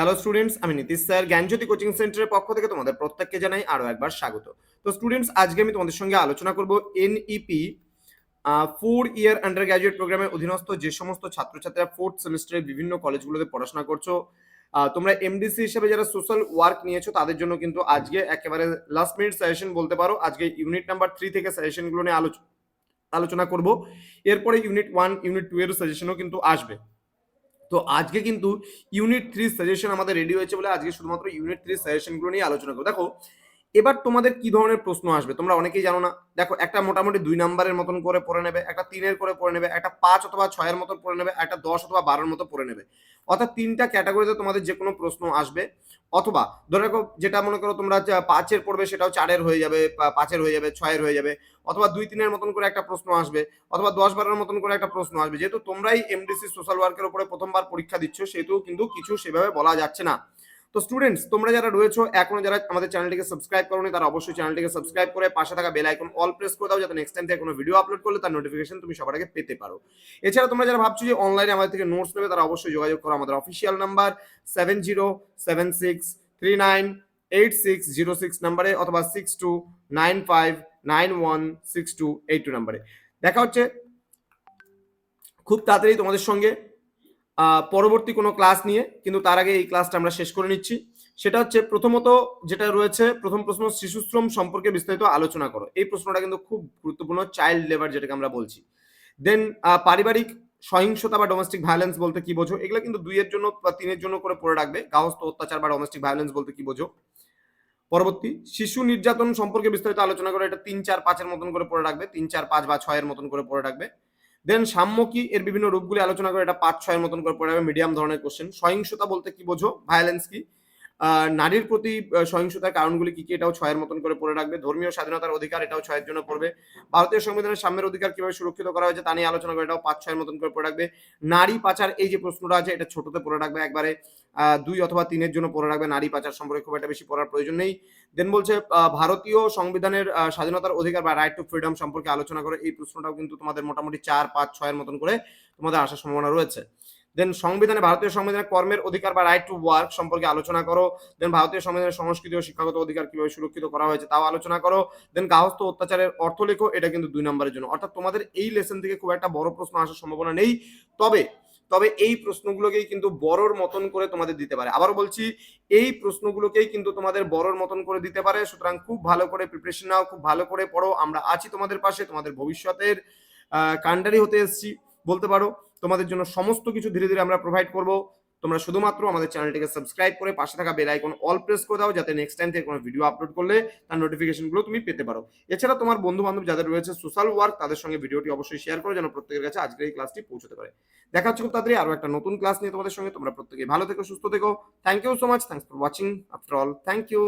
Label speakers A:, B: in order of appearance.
A: Hello students আমি Nitish sir. জ্ঞানজ্যোতি coaching সেন্টারের পক্ষ থেকে তোমাদের প্রত্যেককে জানাই আরও একবার স্বাগত। তো স্টুডেন্টস আজকে আমি তোমাদের সঙ্গে আলোচনা করব NEP four year undergraduate প্রোগ্রামের অধীনস্থ যে সমস্ত ছাত্রছাত্রীরা ফোর্থ সেমিস্টারের বিভিন্ন কলেজগুলোতে পড়াশোনা করছ তোমরা এমডিসি হিসেবে যারা সোশ্যাল ওয়ার্ক নিয়েছো, তাদের জন্য কিন্তু আজকে একেবারে লাস্ট মিনিট সাজেশন বলতে পারো। আজকে ইউনিট নাম্বার থ্রি থেকে সাজেশনগুলো নিয়ে আলোচ- আলোচনা করব। এরপরে ইউনিট ওয়ান ইউনিট টু এর সাজেশনও কিন্তু আসবে। তো আজকে কিন্তু ইউনিট থ্রি সাজেশন আমাদের রেডি হয়েছে বলে আজকে শুধুমাত্র ইউনিট থ্রি সাজেশনগুলো নিয়ে আলোচনা করব। দেখো এবার তোমাদের কি ধরনের প্রশ্ন আসবে? তোমরা অনেকেই জানো না। দেখো, একটা মোটামুটি দুই নাম্বারের মতন করে পড়ে নেবে, একটা তিনের করে পড়ে নেবে, একটা পাঁচ অথবা ছয়ের মতন পড়ে নেবে, একটা দশ অথবা বারোর মতো পড়ে নেবে। অর্থাৎ তিনটা ক্যাটাগরিতে তোমাদের যে কোনো প্রশ্ন আসবে। অথবা ধরে রাখো, যেটা মনে করো তোমরা পাঁচের পড়বে সেটাও চারের হয়ে যাবে পাঁচের হয়ে যাবে, ছয়ের হয়ে যাবে, অথবা দুই তিনের মতন করে একটা প্রশ্ন আসবে, অথবা দশ বারোর মতন করে একটা প্রশ্ন আসবে। যেহেতু তোমরাই এমডিসি সোশ্যাল ওয়ার্কের উপরে প্রথমবার পরীক্ষা দিচ্ছ, সেহেতু কিন্তু কিছু সেভাবে বলা যাচ্ছে না। তো স্টুডেন্টস তোমরা যারা রয়েছো, এখনও যারা আমাদের চ্যানেলটিকে সাবস্ক্রাইব করোনি, তারা অবশ্যই চ্যানেলটিকে সাবস্ক্রাইব করে পাশে থাকা বেল আইকন অল প্রেস করে দাও, যাতে নেক্সট টাইম থেকে কোনো ভিডিও আপলোড করলে তার নোটিফিকেশন তুমি সবার আগে পেতে পারো। এছাড়া তোমরা যারা ভাবছ যে অনলাইনে আমাদের থেকে নোটস নেবে, তারা অবশ্যই যোগাযোগ করো আমাদের official number seven zero seven six three nine eight six zero six নাম্বারে অথবা six two nine five nine one six two eight two নাম্বারে। দেখা হচ্ছে খুব তাড়াতাড়ি তোমাদের সঙ্গে। পরবর্তী কোনো ক্লাস নিয়ে, কিন্তু তার আগে এই ক্লাসটা আমরা শেষ করে নিচ্ছি। সেটা হচ্ছে প্রথমত যেটা রয়েছে, প্রথম প্রশ্ন, শিশুশ্রম সম্পর্কে বিস্তারিত আলোচনা করো। এই প্রশ্নটা কিন্তু খুব গুরুত্বপূর্ণ চাইল্ড লেবার যেটাকে আমরা বলছি। দেন পারিবারিক সহিংসতা বা ডোমেস্টিক ভায়োলেন্স বলতে কি বোঝো? এগুলো কিন্তু দুইয়ের জন্য বা তিনের জন্য করে পড়ে রাখবে। গাহস্থ অত্যাচার বা ডোমেস্টিক ভায়োলেন্স বলতে কি বোঝো? পরবর্তী, শিশু নির্যাতন সম্পর্কে বিস্তারিত আলোচনা করে। এটা তিন, চার, পাঁচের মতন করে পড়ে রাখবে। তিন, চার, পাঁচ বা ছয়ের মতন করে পড়ে রাখবে। দেন সাম্য কি? এর বিভিন্ন রূপগুলি আলোচনা করে এটা পাঁচ, ছয়ের মতন করে পড়ে রাখবে মিডিয়াম ধরনের কোশ্চেন সহিংসতা বলতে কি বোঝো? ভায়োলেন্স কি? নারীর প্রতি সহিংসতার কারণগুলি কি কি, এটাও ছয়ের মতন করে পড়ে রাখবে। ধর্মীয় স্বাধীনতার অধিকার, এটাও ছয়ের জন্য পড়বে। ভারতীয় সংবিধানের সাম্যের অধিকার কীভাবে সুরক্ষিত করা হয়েছে তা নিয়ে আলোচনা করে, এটাও পাঁচ ছয়ের মতন করে পড়ে রাখবে। নারী পাচার, এই যে প্রশ্নটা আছে, এটা ছোটতে পড়ে রাখবে, একবারে দুই অথবা তিনের জন্য পড়ে রাখবে। নারী পাচার সম্পর্কে খুব একটা বেশি পড়ার প্রয়োজন নেই। দেন বলছে ভারতীয় সংবিধানের স্বাধীনতার অধিকার বা রাইট টু ফ্রিডম সম্পর্কে আলোচনা করে, এই প্রশ্নটাও কিন্তু তোমাদের মোটামুটি চার, পাঁচ, ছয়ের মতন করে তোমাদের আসার সম্ভাবনা রয়েছে। দেন সংবিধানে ভারতীয় সংবিধানে কর্মের অধিকার বা রাইট টু ওয়ার্ক সম্পর্কে আলোচনা করো। দেন ভারতীয় সংবিধানের সংস্কৃতি ও শিক্ষাগত অধিকার কীভাবে সুরক্ষিত করা হয়েছে তাও আলোচনা করো। দেন গাহস্থ অত্যাচারের অর্থ লেখো, এটা কিন্তু দুই নম্বরের জন্য। অর্থাৎ তোমাদের এই লেসন থেকে খুব একটা বড় প্রশ্ন আসার সম্ভাবনা নেই। তবে তবে এই প্রশ্নগুলোকেই কিন্তু বড়র মতন করে তোমাদের দিতে পারে। আবার বলছি, এই প্রশ্নগুলোকেই কিন্তু তোমাদের বড়র মতন করে দিতে পারে। সুতরাং খুব ভালো করে প্রিপারেশন নাও, খুব ভালো করে পড়ো। আমরা আছি তোমাদের পাশে, তোমাদের ভবিষ্যতের কান্ডারি হতে এসেছি। বলতে পারো তোমাদের জন্য সমস্ত কিছু ধীরে ধীরে আমরা প্রোভাইড করব। তোমরা শুধুমাত্র আমাদের চ্যানেলটিকে সাবস্ক্রাইব করে পাশে থাকা বেল আইকন অল প্রেস করে দাও, যাতে নেক্সট টাইম থেকে কোনো ভিডিও আপলোড করলে তার নোটিফিকেশনগুলো তুমি পেতে পারো। এছাড়া তোমার বন্ধু বান্ধব যাদের রয়েছে সোশ্যাল ওয়ার্ক তাদের সঙ্গে ভিডিওটি অবশ্যই শেয়ার করো, যেন প্রত্যেকের কাছে আজকের এই ক্লাসটি পৌঁছতে পারে। দেখা হচ্ছে খুব তাড়াতাড়ি আরও একটা নতুন ক্লাস নিয়ে তোমাদের সঙ্গে। তোমরা প্রত্যেকে ভালো থেকো, সুস্থ থেকো। Thank you so much thanks for watching after all thank you